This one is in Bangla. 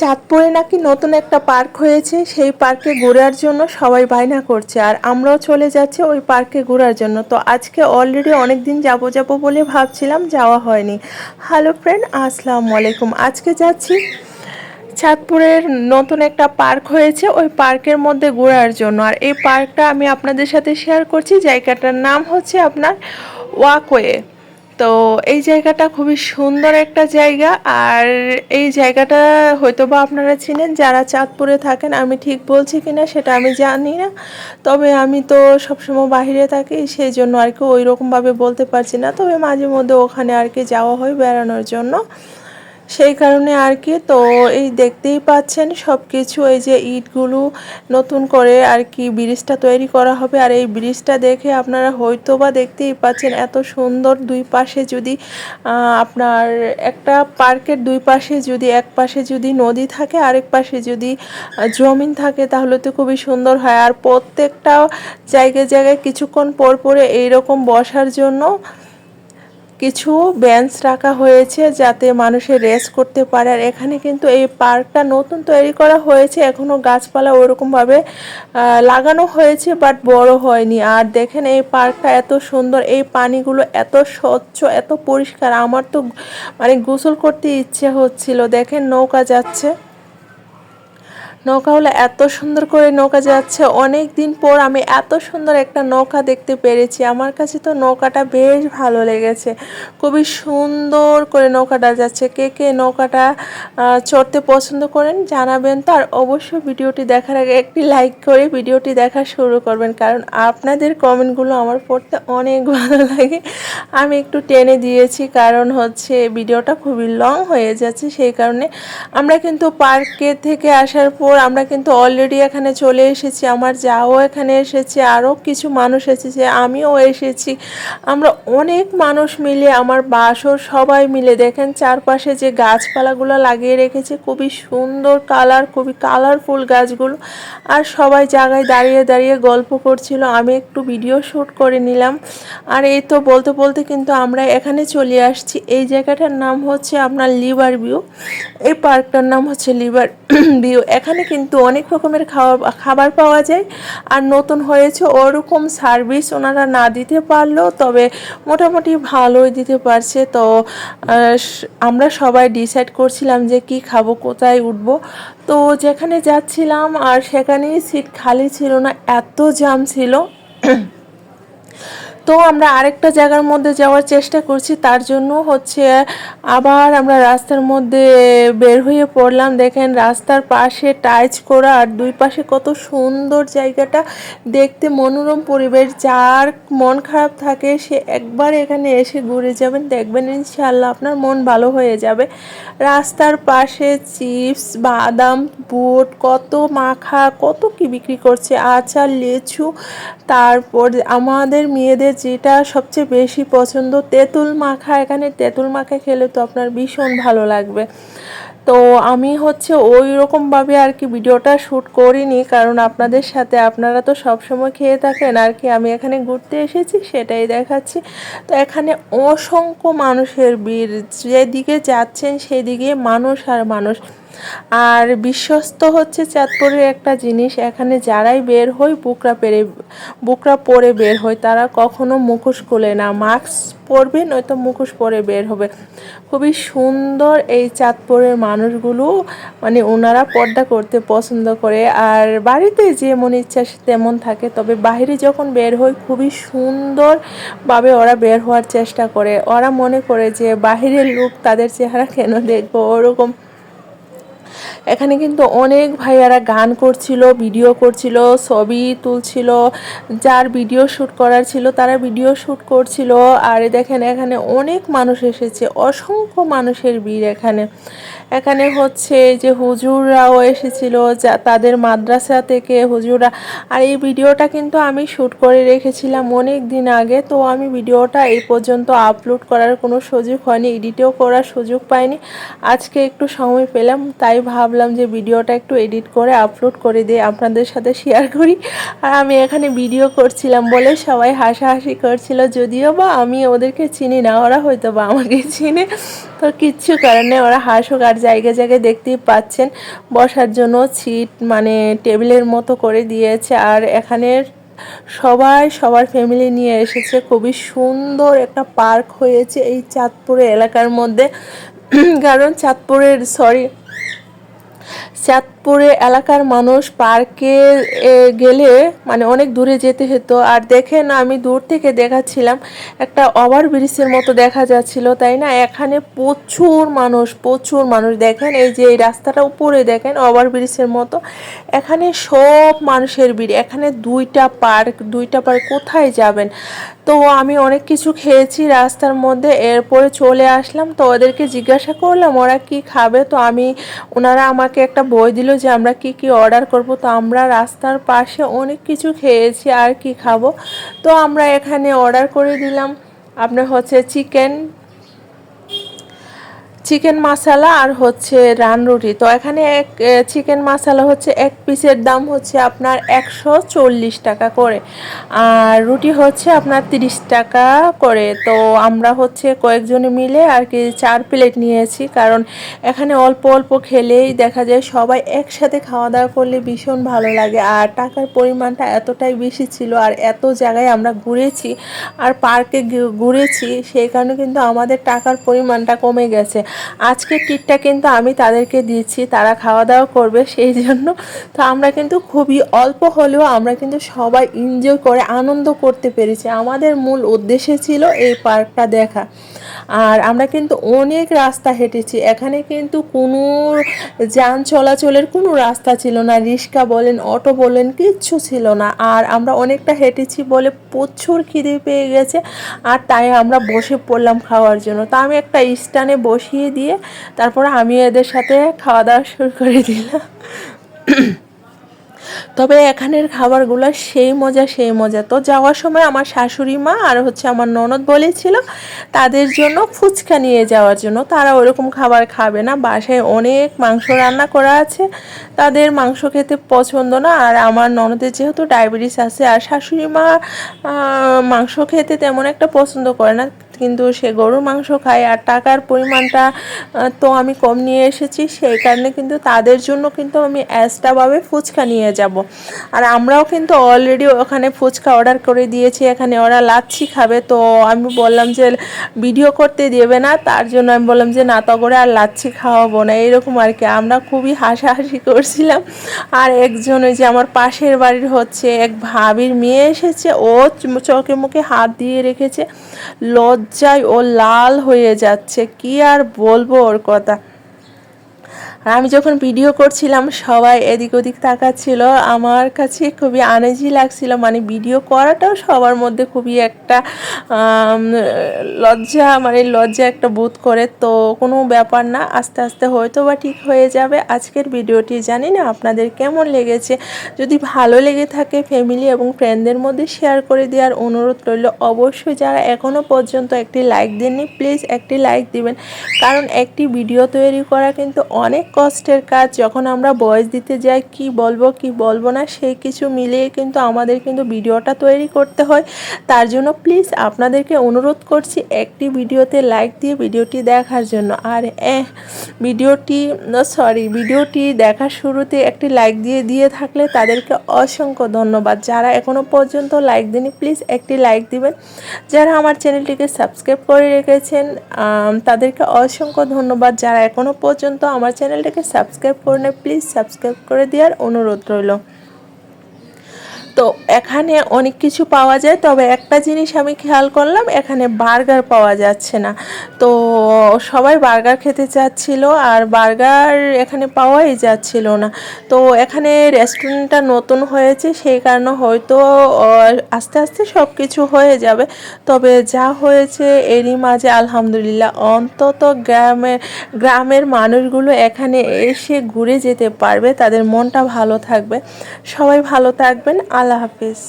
চাঁদপুরে নাকি নতুন একটা পার্ক হয়েছে, সেই পার্কে ঘোরার জন্য সবাই বায়না করছে আর আমরাও চলে যাচ্ছি ওই পার্কে ঘোরার জন্য। তো আজকে অলরেডি অনেক দিন যাব যাব বলে ভাবছিলাম যাওয়া হয়নি। হ্যালো ফ্রেন্ড আসসালামু আলাইকুম। আজকে যাচ্ছি চাঁদপুরের নতুন একটা পার্ক হয়েছে, ওই পার্কের মধ্যে ঘোরার জন্য। আর এই পার্কটা আমি আপনাদের সাথে শেয়ার করছি, জায়গাটার নাম হচ্ছে আপনার ওয়াকওয়ে তো এই জায়গাটা খুবই সুন্দর একটা জায়গা। আর এই জায়গাটা হয়তো বা আপনারা চিনেন, যারা চাঁদপুরে থাকেন, আমি ঠিক বলছি কিনা সেটা আমি জানি না। তবে আমি তো সবসময় বাহিরে থাকি, সেই জন্য আর কি ওই রকমভাবে বলতে পারছি না। তবে মাঝে মধ্যে ওখানে আর কি যাওয়া হয় বেড়ানোর জন্য। সেই কারণে আর কি, তো এই দেখতেই পাচ্ছেন সব কিছু এই যে ইটগুলো নতুন করে আর কি ব্রিজটা তৈরি করা হবে। আর এই ব্রিজটা দেখে আপনারা হয়তো বা দেখতেই পাচ্ছেন এত সুন্দর দুই পাশে যদি আপনার একটা পার্কের দুই পাশে যদি, এক পাশে যদি নদী থাকে, আরেক পাশে যদি জমিন থাকে, তাহলে তো খুবই সুন্দর হয়। আর প্রত্যেকটা জায়গায় জায়গায় কিছুক্ষণ পর পরে এইরকম বসার জন্য কিছু বেঞ্চ রাখা হয়েছে যাতে মানুষের রেস্ট করতে পারে। আর এখানে কিন্তু এই পার্কটা নতুন তৈরি করা হয়েছে। এখনও গাছপালা ওরকমভাবে লাগানো হয়েছে বাট বড় হয়নি। আর দেখেন এই পার্কটা এত সুন্দর, এই পানিগুলো এত স্বচ্ছ, এত পরিষ্কার। আমার তো মানে গোসল করতে ইচ্ছে হচ্ছিল। দেখেন নৌকা যাচ্ছে। নৌকা হলে এত সুন্দর করে নৌকা যাচ্ছে। অনেক দিন পর আমি এত সুন্দর একটা নৌকা দেখতে পেরেছি। আমার কাছে তো নৌকাটা বেশ ভালো লেগেছে। খুবই সুন্দর করে নৌকাটা যাচ্ছে। কে কে নৌকাটা চড়তে পছন্দ করেন জানাবেন। তো আর অবশ্যই ভিডিওটি দেখার আগে একটি লাইক করে ভিডিওটি দেখা শুরু করবেন। কারণ আপনাদের কমেন্টগুলো আমার পড়তে অনেক ভালো লাগে। আমি একটু টেনে দিয়েছি। কারণ হচ্ছে ভিডিওটা খুবই লং হয়ে যাচ্ছে। সেই কারণে আমরা কিন্তু পার্কে থেকে আসার পর আমরা কিন্তু অলরেডি এখানে চলে এসেছি, আমার যাও এখানে এসেছে আরও কিছু মানুষ এসেছে, আমিও এসেছি। আমরা অনেক মানুষ মিলে, আমার বাসর সবাই মিলে, দেখেন চারপাশে যে গাছপালাগুলো লাগিয়ে রেখেছে, খুবই সুন্দর কালার খুবই কালারফুল গাছগুলো। আর সবাই জায়গায় দাঁড়িয়ে দাঁড়িয়ে গল্প করছিল, আমি একটু ভিডিও শ্যুট করে নিলাম। আর এই তো বলতে বলতে কিন্তু আমরা এখানে চলে আসছি, এই জায়গাটার নাম হচ্ছে আপনার লিভার ভিউ, এই পার্কটার নাম হচ্ছে লিভার ভিউ। এখানে কিন্তু অনেক রকমের খাওয়া, খাবার পাওয়া যায়। আর নতুন হয়েছে ওরকম সার্ভিস ওনারা না দিতে পারলেও তবে মোটামুটি ভালোই দিতে পারছে। তো আমরা সবাই ডিসাইড করছিলাম যে কি খাব, কোথায় উঠবো। তো যেখানে যাচ্ছিলাম আর সেখানেই সিট খালি ছিল না, এত জাম ছিল। তো আমরা আরেকটা জায়গার মধ্যে যাওয়ার চেষ্টা করছি, তার জন্য হচ্ছে আবার আমরা রাস্তার মধ্যে বের হয়ে পড়লাম। দেখেন রাস্তার পাশে টাইচ করা, আর দুই পাশে কত সুন্দর জায়গাটা। দেখতে মনোরম পরিবেশ, যার মন খারাপ থাকে সে একবার এখানে এসে ঘুরে যাবেন, দেখবেন ইনশাল্লাহ আপনার মন ভালো হয়ে যাবে। রাস্তার পাশে চিপস, বাদাম, বুট, কত মাখা, কত কি বিক্রি করছে, আচার, লেচু। তারপর আমাদের মেয়েদের যেটা সবচেয়ে বেশি পছন্দ, তেঁতুল মাখা। এখানে তেঁতুল মাখা খেলে তো আপনার ভীষণ ভালো লাগবে। তো আমি হচ্ছে ওই রকমভাবে আর কি ভিডিওটা শ্যুট করিনি, কারণ আপনাদের সাথে আপনারা তো সবসময় খেয়ে থাকেন, আর কি আমি এখানে ঘুরতে এসেছি, সেটাই দেখাচ্ছি। তো এখানে অসংখ্য মানুষের ভিড়, যেদিকে যাচ্ছেন সেদিকে মানুষ আর মানুষ। আর বিশ্বস্ত হচ্ছে চাঁদপুরের একটা জিনিস, এখানে যারাই বের হয় বুকরা পেরে, বুকরা পরে বের হয় তারা কখনো মুখোশ খোলে না। মাস্ক পরবে নয়তো মুখোশ পরে বের হবে। খুবই সুন্দর এই চাঁদপুরের মানুষগুলো মানে ওনারা পর্দা করতে পছন্দ করে। আর বাড়িতে যেমন ইচ্ছা তেমন থাকে, তবে বাইরে যখন বের হয় খুবই সুন্দরভাবে ওরা বের হওয়ার চেষ্টা করে। ওরা মনে করে যে, বাহিরের লোক তাদের চেহারা কেন দেখব? ওরকম এখানে কিন্তু অনেক ভাইয়ারা গান করছিল ভিডিও করছিল, ছবি তুলছিল, যার ভিডিও শ্যুট করার ছিল তারা ভিডিও শ্যুট করছিল। আর দেখেন এখানে অনেক মানুষ এসেছে, অসংখ্য মানুষের ভিড় এখানে। এখানে হচ্ছে যে হুজুররাও এসেছিল, যা তাদের মাদ্রাসা থেকে হুজুররা। আর এই ভিডিওটা কিন্তু আমি শ্যুট করে রেখেছিলাম অনেক দিন আগে, তো আমি ভিডিওটা এই পর্যন্ত আপলোড করার কোনো সুযোগ হয়নি, এডিটেও করার সুযোগ পাইনি। আজকে একটু সময় পেলাম, তাই ভাবলাম যে ভিডিওটা একটু এডিট করে আপলোড করে দিয়ে আপনাদের সাথে শেয়ার করি। আর আমি এখানে ভিডিও করছিলাম বলে সবাই হাসাহাসি করছিল, যদিও বা আমি ওদেরকে চিনি না, ওরা হয়তো বা আমাকে চিনে। তো কিচ্ছু কারণে ওরা হাসুক আর জায়গায় জায়গায় দেখতেই পাচ্ছেন। বসার জন্য সিট মানে টেবিলের মতো করে দিয়েছে। আর এখানের সবাই, সবার ফ্যামিলি নিয়ে এসেছে। খুবই সুন্দর একটা পার্ক হয়েছে এই চাঁদপুরে এলাকার মধ্যে। কারণ চাঁদপুরের সরি চাঁদপুরে এলাকার মানুষ পার্কে গেলে মানে অনেক দূরে যেতে হতো। আর দেখেন আমি দূর থেকে দেখাচ্ছিলাম, একটা ওভার ব্রিজের মতো দেখা যাচ্ছিল, তাই না? এখানে প্রচুর মানুষ প্রচুর মানুষ। দেখেন এই যে এই রাস্তাটা উপরে, দেখেন ওভার ব্রিজের মতো। এখানে সব মানুষের ভিড়। এখানে দুইটা পার্ক দুইটা পার্ক কোথায় যাবেন? তো আমি অনেক কিছু খেয়েছি রাস্তার মধ্যে, এরপরে চলে আসলাম। তো ওদেরকে জিজ্ঞাসা করলাম, ওরা কি খাবে? তো আমি, ওনারা আমাকে একটা বই দিল যে আমরা কি কি অর্ডার করব, তো আমরা রাস্তার পাশে অনেক কিছু খেয়েছি আর কি খাব। তো আমরা এখানে অর্ডার করে দিলাম। আপনার হচ্ছে চিকেন চিকেন মশালা আর হচ্ছে রান রুটি। তো এখানে এক চিকেন মশালা হচ্ছে এক পিসের দাম হচ্ছে আপনার একশো চল্লিশ টাকা করে। আর রুটি হচ্ছে আপনার তিরিশ টাকা করে। তো আমরা হচ্ছে কয়েকজনে মিলে আর কি চার প্লেট নিয়েছি। কারণ এখানে অল্প অল্প খেলেই দেখা যায় সবাই একসাথে খাওয়া দাওয়া করলে ভীষণ ভালো লাগে। আর টাকার পরিমাণটা এতটাই বেশি ছিল আর এত জায়গায় আমরা ঘুরেছি আর পার্কে ঘুরেছি, সেই কারণে কিন্তু আমাদের টাকার পরিমাণটা কমে গেছে। আজকের কিটটা কিন্তু আমি তাদেরকে দিচ্ছি তারা খাওয়া দাওয়া করবে সেই জন্য। তো আমরা কিন্তু খুবই অল্প হলেও আমরা কিন্তু সবাই এনজয় করে, আনন্দ করতে পেরেছি। আমাদের মূল উদ্দেশ্য ছিল এই পার্কটা দেখা। আর আমরা কিন্তু অনেক রাস্তা হেঁটেছি। এখানে কিন্তু কোনো যান চলাচলের কোনো রাস্তা ছিল না। রিক্সা বলেন, অটো বলেন, কিচ্ছু ছিল না। আর আমরা অনেকটা হেঁটেছি বলে প্রচুর খিদে পেয়ে গেছে। আর তাই আমরা বসে পড়লাম খাওয়ার জন্য। তা আমি একটা স্টানে বসিয়ে দিয়ে তারপরে আমি এদের সাথে খাওয়া দাওয়া শুরু করে দিলাম। তবে এখানের খাবারগুলো সেই মজা সেই মজা। তো যাওয়ার সময় আমার শাশুড়ি মা আর হচ্ছে আমার ননদ বলেছিল তাদের জন্য ফুচকা নিয়ে যাওয়ার জন্য। তারা ওরকম খাবার খাবে না। বাসায় অনেক মাংস রান্না করা আছে। তাদের মাংস খেতে পছন্দ না। আর আমার ননদের যেহেতু ডায়াবেটিস আছে, আর শাশুড়ি মা মাংস খেতে তেমন একটা পছন্দ করে না। কিন্তু সে গরুর মাংস খায় আর টাকার পরিমাণটা তো আমি কম নিয়ে এসেছি। সেই কারণে কিন্তু তাদের জন্য কিন্তু আমি অ্যাস্টাভাবে ফুচকা নিয়ে যাব। আর আমরাও কিন্তু অলরেডি ওখানে ফুচকা অর্ডার করে দিয়েছি। এখানে ওরা লাচ্ছি খাবে। তো আমি বললাম যে, ভিডিও করতে দেবে না। তার জন্য আমি বললাম যে, না তগরে আর লাচ্ছি খাওয়াবো না। এরকম আর কি। আমরা খুবই হাসাহাসি করছিলাম। আর একজন ওই যে আমার পাশের বাড়ির হচ্ছে, এক ভাবির মেয়ে এসেছে। ও চোখে মুখে হাত দিয়ে রেখেছে। লজ্জায় ও লাল হয়ে যাচ্ছে। কি আর বলব ওর কথা? আমি যখন ভিডিও করছিলাম, সবাই এদিক ওদিক তাকাচ্ছিল। আমার কাছে খুবই আনেজি লাগছিল। মানে ভিডিও করাটাও সবার মধ্যে খুবই একটা লজ্জা মানে লজ্জা একটা বোধ করে। তো কোনো ব্যাপার না, আস্তে আস্তে হয়তো বা ঠিক হয়ে যাবে। আজকের ভিডিওটি জানি না আপনাদের কেমন লেগেছে। যদি ভালো লেগে থাকে ফ্যামিলি এবং ফ্রেন্ডদের মধ্যে শেয়ার করে দেওয়ার অনুরোধ রইল। অবশ্যই যারা এখনও পর্যন্ত একটি লাইক দেননি প্লিজ একটি লাইক দিবেন। কারণ একটি ভিডিও তৈরি করা কিন্তু অনেক কষ্টের কাজ, যখন আমরা বয়স দিতে যাই, কি বলব কি বলব না, সেই কিছু মিলিয়ে কিন্তু আমাদের কিন্তু ভিডিওটা তৈরি করতে হয়। তার জন্য প্লিজ আপনাদেরকে অনুরোধ করছি, একটি ভিডিওতে লাইক দিয়ে ভিডিওটি দেখার জন্য। আর ভিডিওটি সরি ভিডিওটি দেখার শুরুতে একটি লাইক দিয়ে দিয়ে থাকলে তাদেরকে অসংখ্য ধন্যবাদ। যারা এখনও পর্যন্ত লাইক দেনি প্লিজ একটি লাইক দিবেন। যারা আমার চ্যানেলটিকে সাবস্ক্রাইব করে রেখেছেন তাদেরকে অসংখ্য ধন্যবাদ। যারা এখনও পর্যন্ত আমার চ্যানেলটাকে সাবস্ক্রাইব করে নেয় প্লিজ সাবস্ক্রাইব করে দেওয়ার অনুরোধ রইল। তো এখানে অনেক কিছু পাওয়া যায়, তবে একটা জিনিস আমি খেয়াল করলাম, এখানে বার্গার পাওয়া যাচ্ছে না। তো সবাই বার্গার খেতে চাচ্ছিল, আর বার্গার এখানে পাওয়াই যাচ্ছিল না। তো এখানে রেস্টুরেন্টটা নতুন হয়েছে, সেই কারণে হয়তো আস্তে আস্তে সব কিছু হয়ে যাবে। তবে যা হয়েছে এরই মাঝে, আলহামদুলিল্লাহ, অন্তত গ্রামের গ্রামের মানুষগুলো এখানে এসে ঘুরে যেতে পারবে, তাদের মনটা ভালো থাকবে। সবাই ভালো থাকবেন আল আল্লাহ হাফিজ।